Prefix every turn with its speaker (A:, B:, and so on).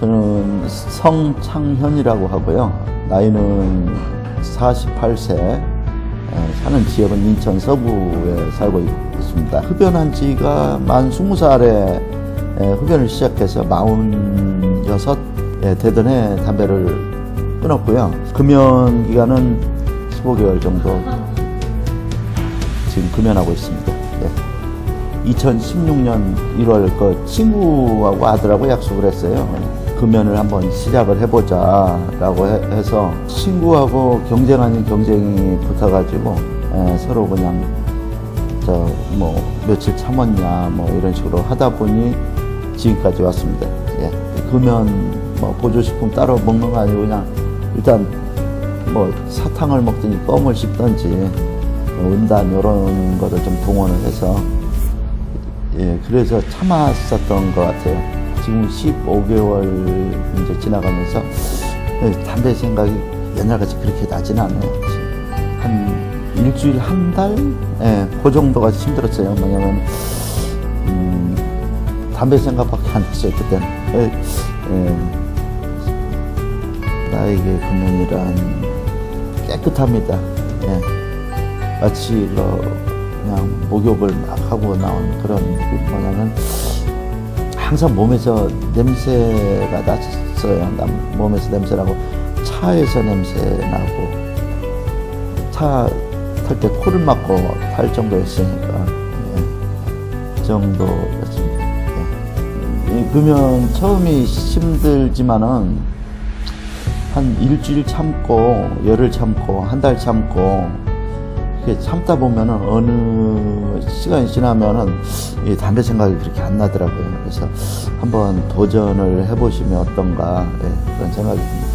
A: 저는 성창현이라고 하고요. 나이는 48세. 사는 지역은 인천 서구에 살고 있습니다. 흡연한 지가 만 20살에 흡연을 시작해서 46에 되던 해 담배를 끊었고요. 금연 기간은 15개월 정도 지금 금연하고 있습니다. 예. 2016년 1월 그 친구하고 아들하고 약속을 했어요. 금연을 한번 시작을 해보자 라고 해- 해서 친구하고 경쟁 아닌 경쟁이 붙어가지고 예, 서로 그냥 저 뭐 며칠 참았냐 뭐 이런 식으로 하다 보니 지금까지 왔습니다. 예. 금연 뭐 보조식품 따로 먹는 거 아니고 그냥 일단 뭐 사탕을 먹든지 껌을 씹든지 뭐 은단 이런 거를 좀 동원을 해서 예, 그래서 참았었던 것 같아요. 지금 15개월 이제 지나가면서 예, 담배 생각이 옛날같이 그렇게 나진 않아요. 한 일주일 한 달? 예, 그 정도가 힘들었어요. 뭐냐면, 음, 담배 생각밖에 안 했어요, 그때는. 예, 예, 나에게 금연이란 깨끗합니다. 예. 마치 그 그냥 목욕을 막 하고 나온 그런 느낌 뭐냐면 항상 몸에서 냄새가 났어요. 남- 몸에서 냄새 나고 차에서 냄새 나고 차 탈 때 코를 막고 탈 정도였으니까 예. 그 정도였습니다. 예. 이 금연 처음이 힘들지만은 한 일주일 참고 열흘 참고 한 달 참고 참다 보면은 어느 시간이 지나면은 이 담배 생각이 그렇게 안 나더라고요. 그래서 한번 도전을 해보시면 어떤가 예, 그런 생각이 듭니다.